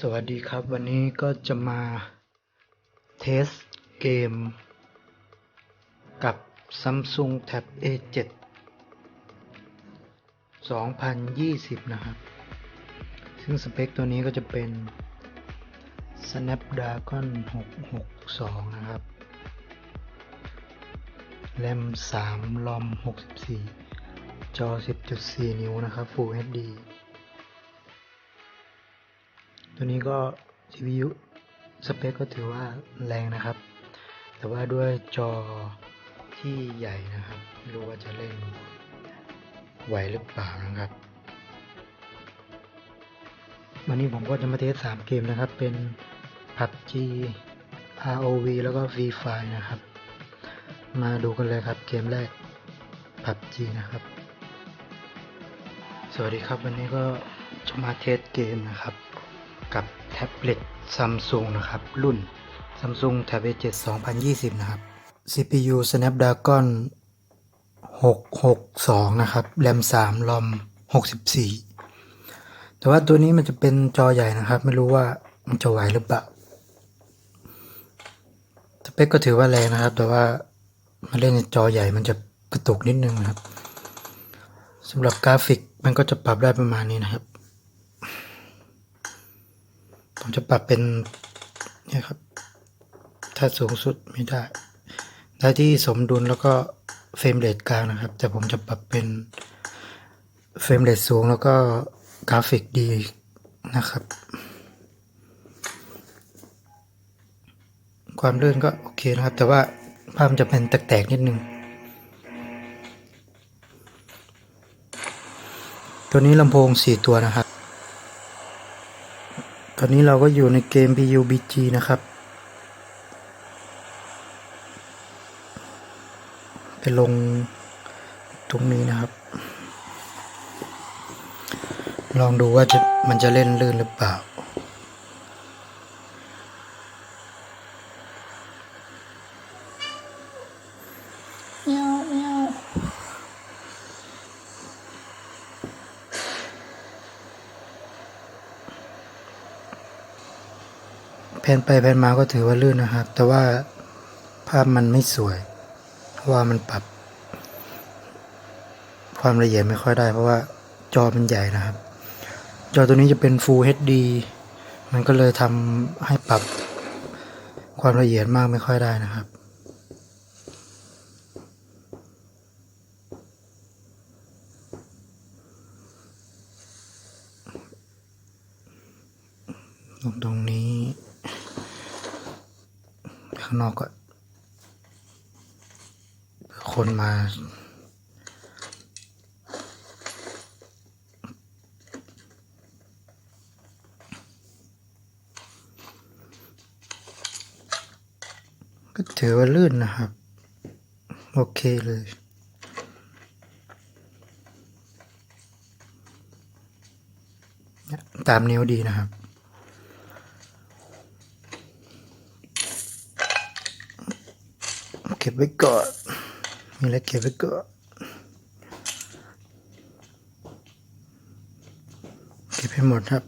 สวัสดีครับ วันนี้ก็จะมาเทสเกม กับ Samsung Tab A7 2020 นะครับ ซึ่งสเปคตัวนี้ก็จะเป็น Snapdragon 662 นะครับ แรม3รอม 64 จอ 10.4 นิ้วนะครับ Full HD ตัวนี้ก็ CPU สเปคก็ถือว่าแรงนะครับ แต่ว่าด้วยจอที่ใหญ่นะครับ ไม่รู้ว่าจะเล่นไหวหรือเปล่านะครับ วันนี้ผมก็จะมาเทสสามเกมนะครับ เป็น PUBG ROV แล้วก็ Free Fire นะครับ มาดูกันเลยครับเกมแรก PUBG นะครับ สวัสดีครับวันนี้ก็จะมาเทสเกมนะครับ กับแท็บเล็ตซัมซุงนะครับ รุ่น Samsung Tab A7 2020 นะครับ CPU Snapdragon 662 นะครับแรม3รอม64 แต่ว่าตัวนี้มันจะเป็นจอใหญ่นะครับ ไม่รู้ว่ามันจะไหวหรือเปล่าสเปคก็ถือว่าแรงนะครับ แต่ว่ามาเล่นในจอใหญ่มันจะกระตุกนิดนึงนะครับสำหรับกราฟิกมันก็จะปรับได้ประมาณนี้นะครับ ผมจะปรับเป็นเนี่ยครับ ถ้าสูงสุดไม่ได้ ได้ที่สมดุลแล้วก็เฟรมเรทกลางนะครับ แต่ผมจะปรับเป็นเฟรมเรทสูงแล้วก็กราฟิกดีนะครับ ความลื่นก็โอเคนะครับ แต่ว่าภาพมันจะเป็นแตกๆนิดนึง ตัวนี้ลำโพง 4 ตัวนะครับ ตอนนี้เราก็อยู่ในเกม PUBG นะครับ ไปลงตรงนี้นะครับ ลองดูว่าจะมันจะเล่นลื่นหรือเปล่า เมียวเมียว แผ่นไปแผ่นมาก็ถือว่าลื่นนะครับ แต่ว่าภาพมันไม่สวย เพราะว่ามันปรับ ความละเอียดไม่ค่อยได้เพราะว่าจอมันใหญ่นะครับ จอตัวนี้จะเป็น Full HD มันก็เลยทำให้ปรับความละเอียดมากไม่ค่อยได้นะครับ ตรงตรงนี้ ข้างนอกก็เผื่อคนมา ก็ถือว่าลื่นนะครับ โอเคเลยตามนิ้วดีนะครับ เก็บไว้ก่อนมีอะไรเก็บไว้ก่อนเก็บให้หมดครับ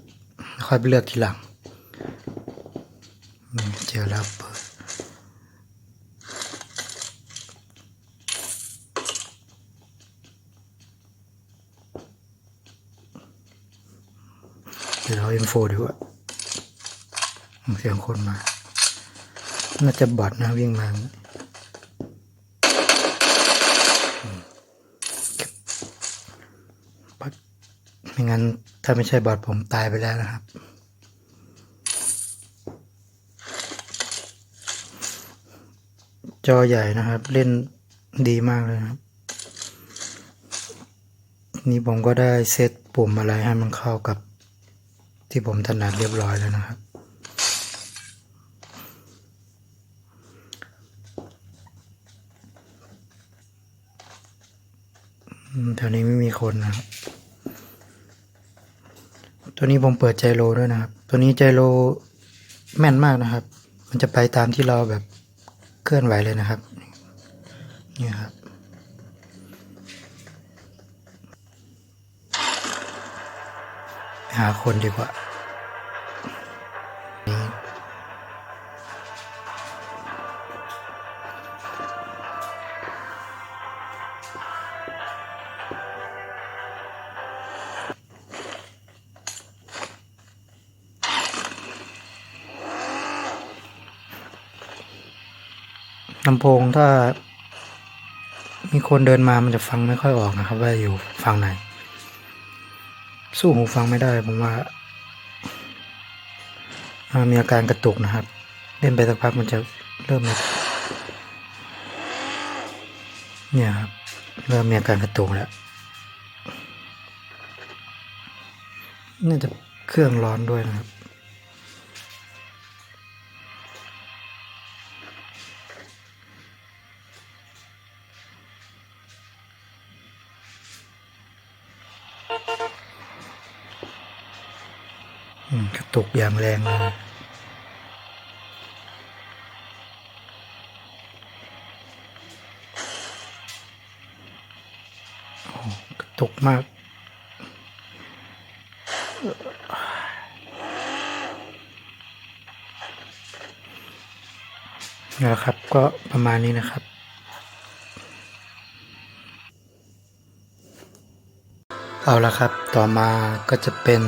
ค่อยไปเลือกทีหลังเจอแล้วเปิด เดี๋ยวเรา อินโฟดีกว่าเสียงคนมา น่าจะบอดนะวิ่งมาไม่งั้น ถ้าไม่ใช่บอดผมตายไปแล้วนะครับ จอใหญ่นะครับ เล่นดีมากเลยครับ นี่ผมก็ได้เซตปุ่มอะไรให้มันเข้ากับ ที่ผมถนัดเรียบร้อยแล้วนะครับ แถวนี้ไม่มีคนนะครับ ตัวนี้ผมเปิดใจโลด้วยนะครับ ตัวนี้ใจโลแม่นมากนะครับ มันจะไปตามที่เราแบบเคลื่อนไหวเลยนะครับ นี่ครับ หาคนดีกว่าลำโพงถ้ามีคนเดินมามันจะฟังไม่ค่อยออกนะครับ ว่าอยู่ฝั่งไหน สู้หูฟังไม่ได้ผมว่ามีอาการกระตุกนะครับ เล่นไปสักพักมันจะเริ่มเนี่ยครับเริ่มมีอาการกระตุกแล้วน่าจะเครื่องร้อนด้วยนะครับอืม กระตุกอย่างแรงเลยกระตุกมากนี่แหละครับ ก็ประมาณนี้นะครับเอาละครับ ต่อมาก็จะเป็น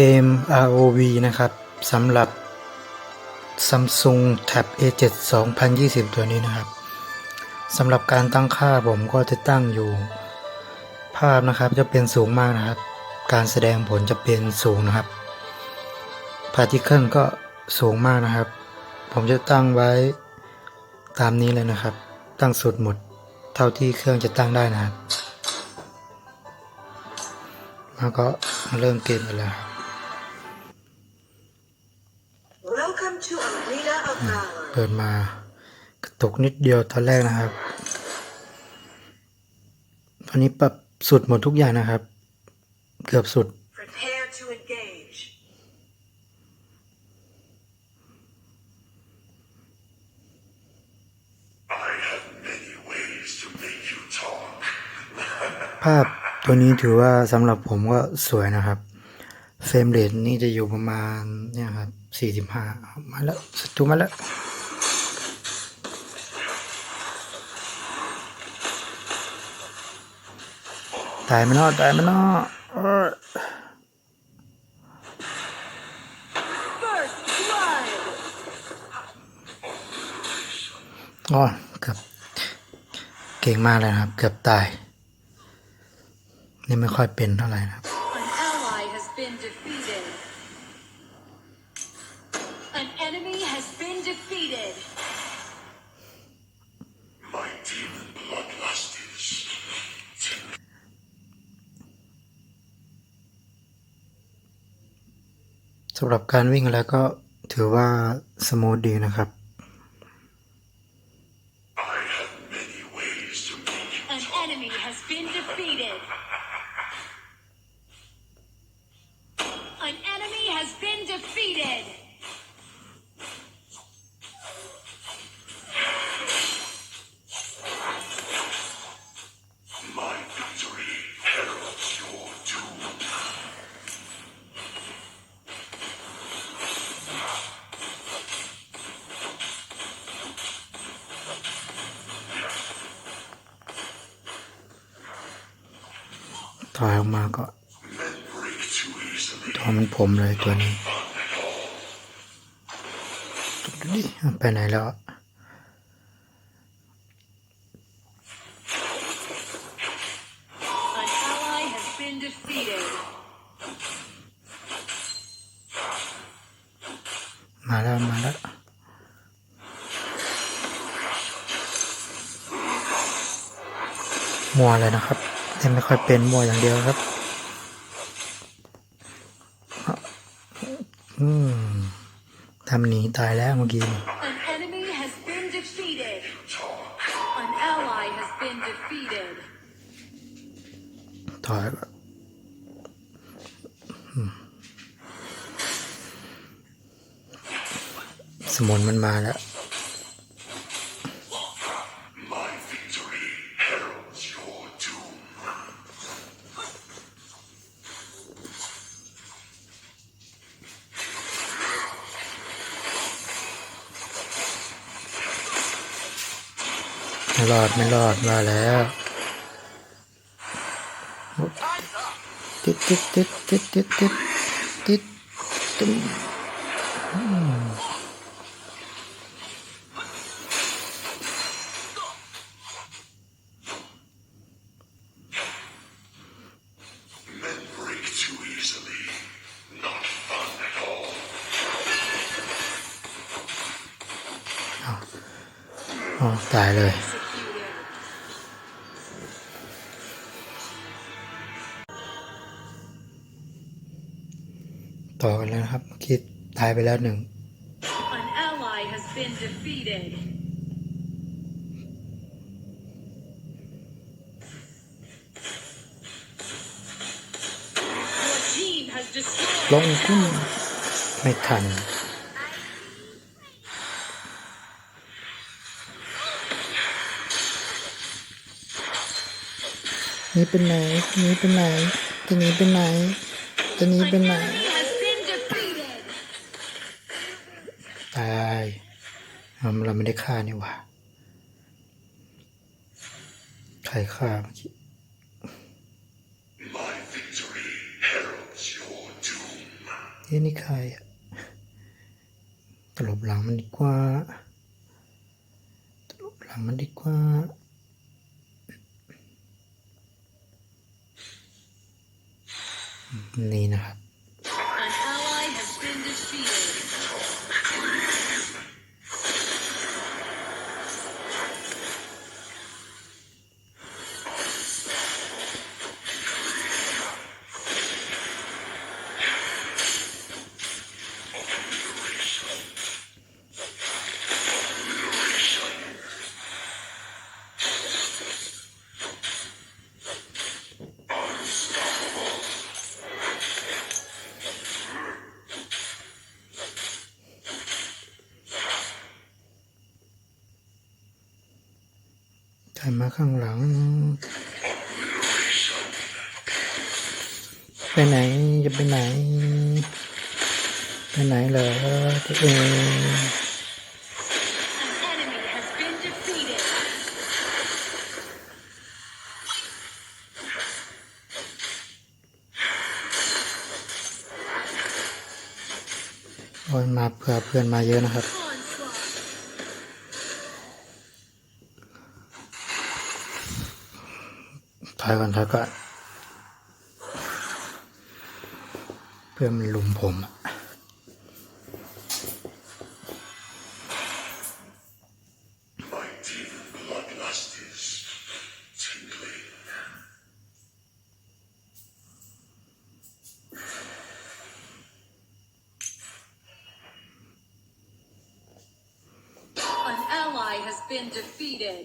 เกม ROV นะครับสำหรับ Samsung Tab A7 2020 ตัวนี้นะครับสำหรับการตั้งค่าผมก็จะตั้งอยู่ ภาพนะครับจะเป็นสูงมากนะครับ การแสดงผลจะเป็นสูงนะครับ Particle ก็สูงมากนะครับ ผมจะตั้งไว้ตามนี้เลยนะครับ ตั้งสุดหมดเท่าที่เครื่องจะตั้งได้นะครับแล้วก็เริ่มเกมกันเลย เปิดมากระตุกนิดเดียวตอนแรกนะครับ ตอนนี้ปรับสุดหมดทุกอย่างนะครับ เกือบสุด Prepare to engage. I have many ways to make you talk. ภาพตัวนี้ถือว่าสำหรับผมก็สวยนะครับ เฟรมเรทนี่จะอยู่ประมาณเนี่ยครับ 45มาแล้วศัตรูมาแล้วตายไมเนาะตายไมเนาะเอ้ย First blood. อ๋อเกือบเก่งมากเลยนะครับ เกือบตาย นี่ไม่ค่อยเป็นเท่าไหร่นะครับ An ally has been defeated. An enemy has been defeated. My demon bloodlust is สำหรับการวิ่งแล้วก็ถือว่าสมูทดีนะครับ ผมเลยตัวนี้ดูดิไปไหนแล้วมาแล้ว มาแล้วมัวเลยนะครับแต่ไม่ค่อยเป็นมัวอย่างเดียวครับ อืมทำหนีตายแล้วเมื่อกี้นี่ An enemy has been defeated. An ally has been defeated. ถอยก่อนอืมสมุนมันมาแล้ว ไม่รอดไม่รอดมาแล้วติดติดติดติดติดติดติดายไปแล้วหนึ่ง An ally has been defeated. Your team has ล destroyed งขึ้นไม่ทันนี่เป็นไหนนี่เป็นไหนจะหนีเป็นไหนจะหนีเป็น An ไหน enemy has been defeated. ตาย เราไม่ได้ฆ่านี่หว่า ใครฆ่าเมื่อกี้เฮ้ยนี่ใครอะตลบหลังมันดีกว่า ตลบหลังมันดีกว่านี่นะครับ ข้างหลัง ไปไหนจะไปไหน ไปไหนเหรอตัวเองโอ้ยมาเผื่อเพื่อนมาเยอะนะครับ Onslaught. ถอยก่อนถอยก็ เพื่อมันลุมผมอะ My demon bloodlust is tingling. An ally has been defeated.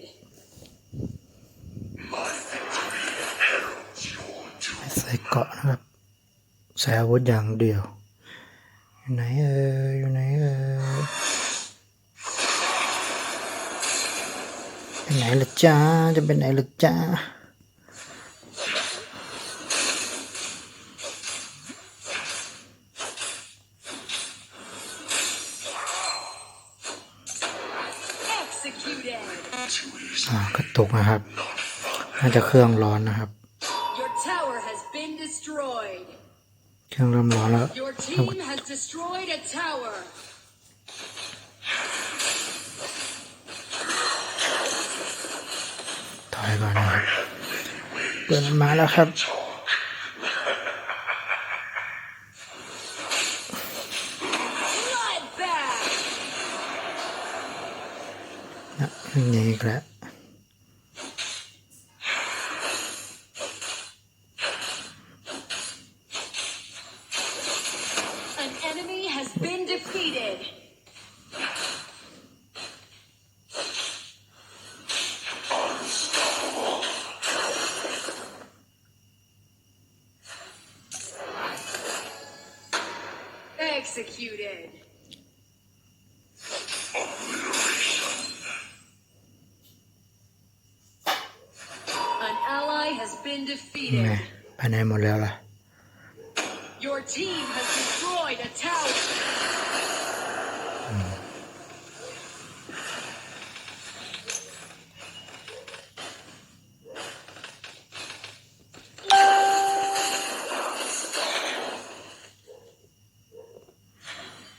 My victory heralds your doom. ใส่เกราะนะครับ ใส่อาวุธอย่าง เดียว อยู่ไหนเอ่ยอยู่ไหนเอ่ยไปไหนล่ะจ้าจะไปไหนล่ะจ้า Executed. อ่ากระตุกนะครับ น่าจะเครื่องร้อนนะครับ เครื่องเริ่มร้อนแล้ว Your team has destroyed a tower. ถอยก่อนนะครับเปิดมาแล้วครับ Bloodbath. นะนี่อีกแล้ว An enemy has been defeated. Executed. An ally has been ไง defeated. ไปไหนหมดแล้วล่ะ Your team has destroyed a tower.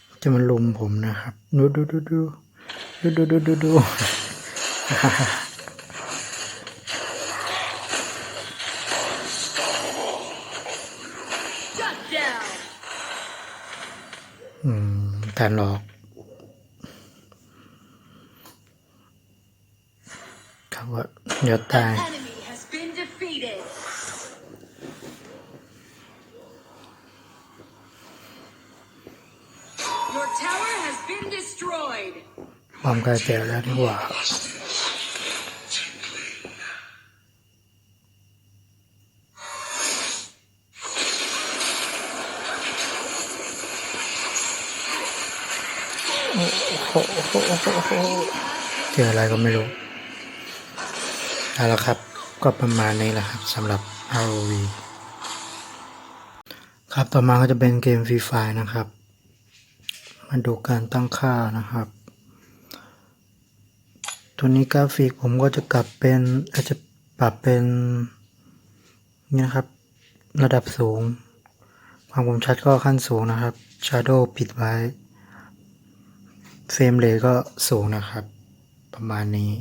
Cho จะมาลุมผมนะครับ ดูดูดูดูดูดูดูดูดู Shut down. อืมการหลอกเดี๋ยวตาย ความกระแจแล้วดีกว่าโอ้โหโอ้โหโอ้โหโหเจออะไรก็ไม่รู้เอาละครับ ก็ประมาณนี้แหละครับสำหรับ ROV ครับต่อมาก็จะเป็นเกมฟรีไฟนะครับ มาดูการตั้งค่านะครับ ตัวนี้กราฟิกผมก็จะกลับเป็นอาจจะปรับเป็นนี่นะครับระดับสูง ความคมชัดก็ขั้นสูงนะครับ Shadow ปิดไว้ เฟรมเรทก็สูงนะครับ ประมาณนี้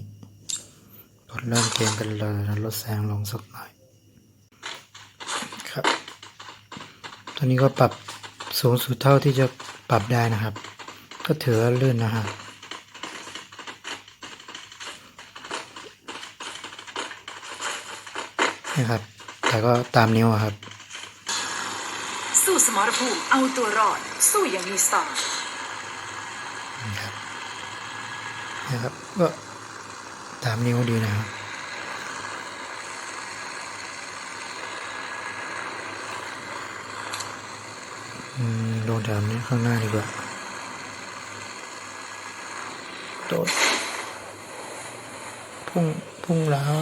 กดเริ่มเกมกันเลยลดแสงลงสักหน่อยครับตัวนี้ก็ปรับสูงสุดเท่าที่จะปรับได้นะครับ ก็ถือลื่นนะครับ นี่ครับ แต่ก็ตามนิ้วอะครับ สู้สมรภูมิเอาตัวรอด สู้อย่างมีสไตล์นะครับนะครับก็ตามนิ้วดีนะครับอืมโดนแถวนี้ข้างหน้าดีกว่าโดดพุ่งพุ่งแล้ว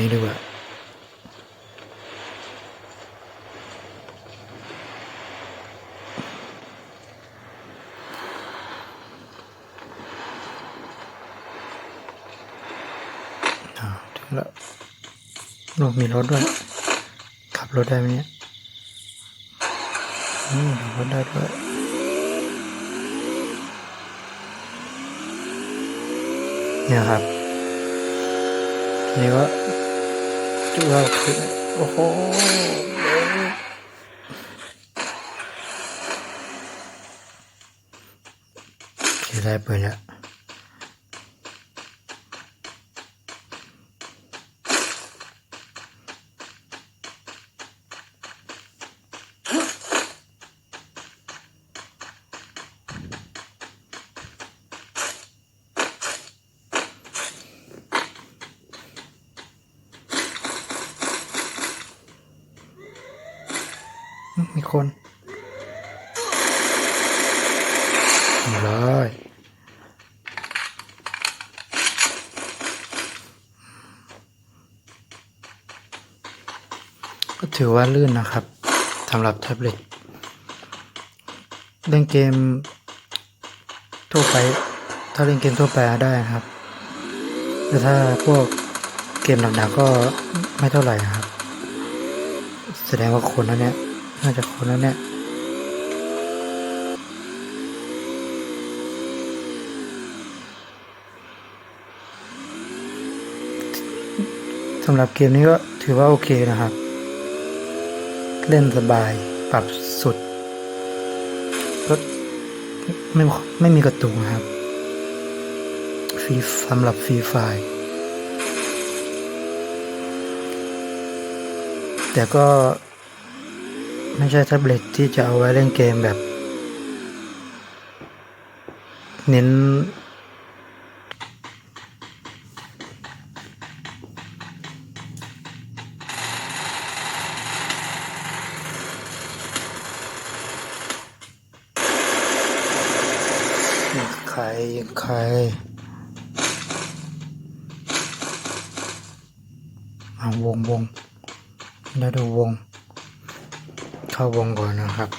นี้ดีกว่าอ้าวถึงแล้วโอ้มีรถด้วย ขับรถได้ไหมเนี่ยอืมขับรถได้ด้วยเนี่ยครับนี่ก็จุ เราคือโอ้โหเสียดายเปิดแล้ว มีคนเรียบร้อยก็ถือว่าลื่นนะครับสำหรับแท็บเล็ตเล่นเกมทั่วไป ถ้าเล่นเกมทั่วไปได้ครับแต่ถ้าพวกเกมหนักๆก็ไม่เท่าไหร่ครับ แสดงว่าคนนั้นเนี่ย น่าจะคนนั้นเนี่ยสำหรับเกมนี้ก็ถือว่าโอเคนะครับ เล่นสบายปรับสุดก็ไม่ไม่มีกระตุกนะครับฟรีสำหรับฟรีไฟล์แต่ก็ ไม่ใช่แท็บเล็ตที่จะเอาไว้เล่นเกมแบบ เน้น ใครใครเอาวงวงได้ดูวง เข้าวงก่อนนะครับ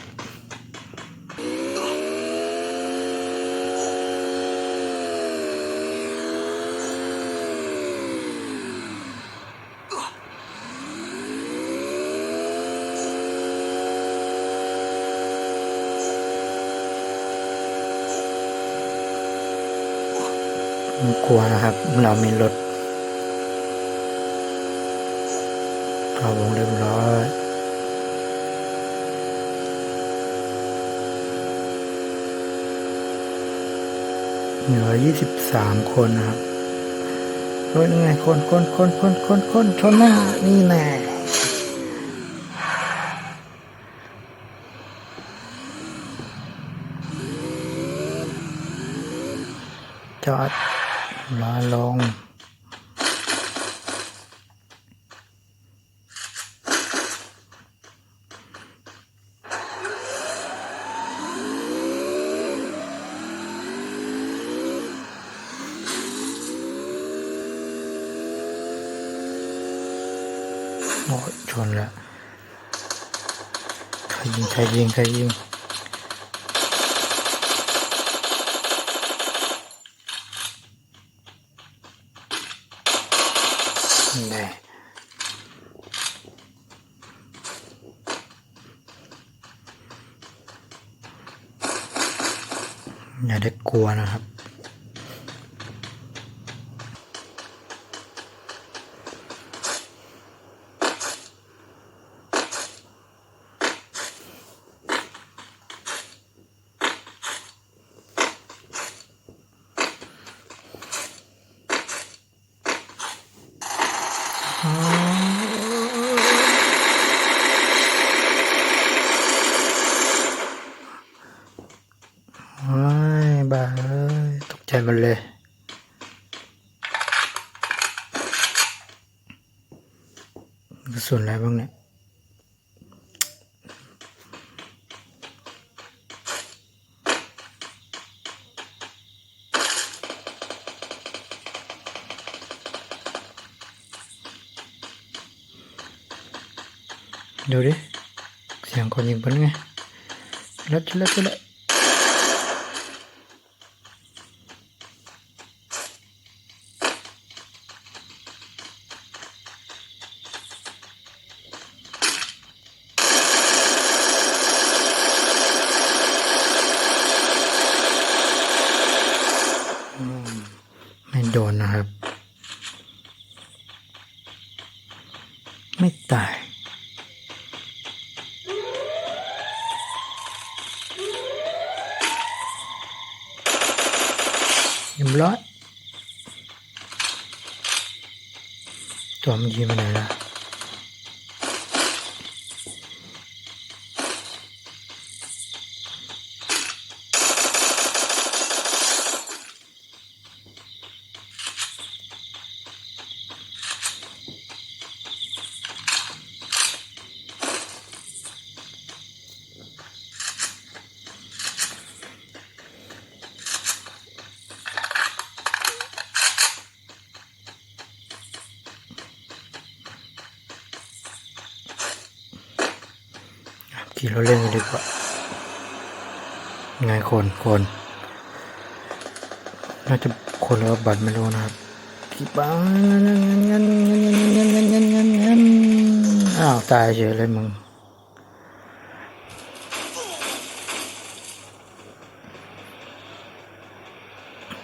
มีคลัวนะครับ เรามีรถเข้าวงเรียบร้อยเหลือยี่สิบสามคนนะครับเฮ้ยนี่ไงคนคนคนคนคนคนชนหน้านี่แน่จอด รอลงโอ้ชนล้วใครยิงใครยิงใครยิง സ്ഥലങ്ങളിലെ ส่วนอะไรบ้างเนี่ยดูดิเสียงคนยิงปืนไงลัดลัดลัด 咱们居民呢？ ที่เราเล่นกันดีกว่าไงคนคนน่าจะคนแล้วบัตรไม่รู้นะครับกี่บ้างงั้นงั้นงั้นงั้นงั้นงั้นอ้าวตายเฉยเลยมึง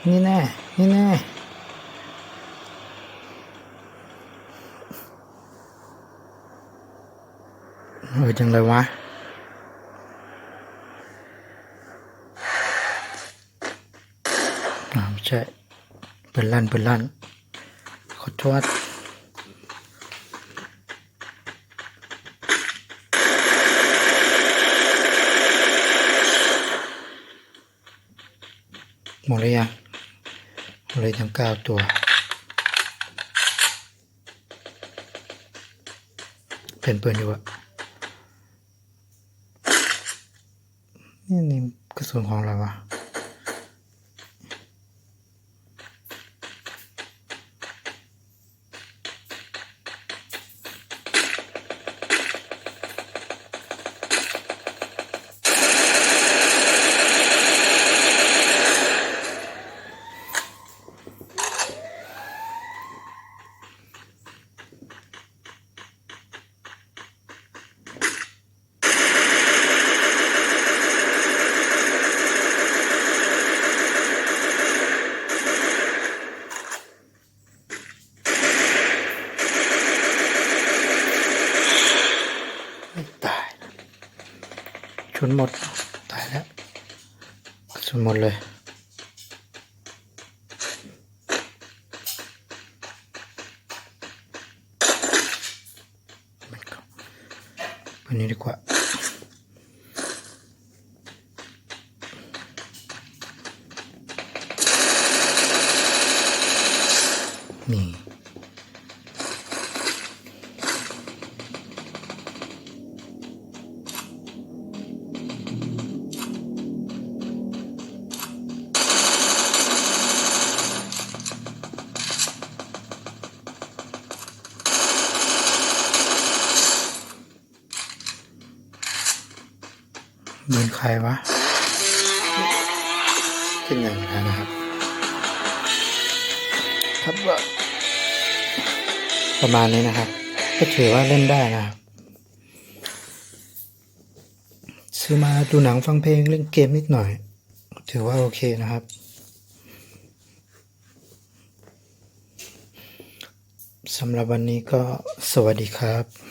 นี่แน่ นี่แน่ เออจังเลยวะ ไม่ใช่เป็นลั่นเป็นลั่นขอโทษหมดเลยยังหมดเลยทั้งเก้าตัวเป็นเปิดอยู่อะนี่นี่กระสุนของอะไรวะ นหมด ตายแล้วกระสุนหมดเลย ใครวะขึ้นอย่างนั้นนะครับ ครับว่าประมาณนี้นะครับ ก็ถือว่าเล่นได้นะครับซื้อมาดูหนังฟังเพลงเล่นเกมนิดหน่อย ถือว่าโอเคนะครับ สำหรับวันนี้ก็สวัสดีครับ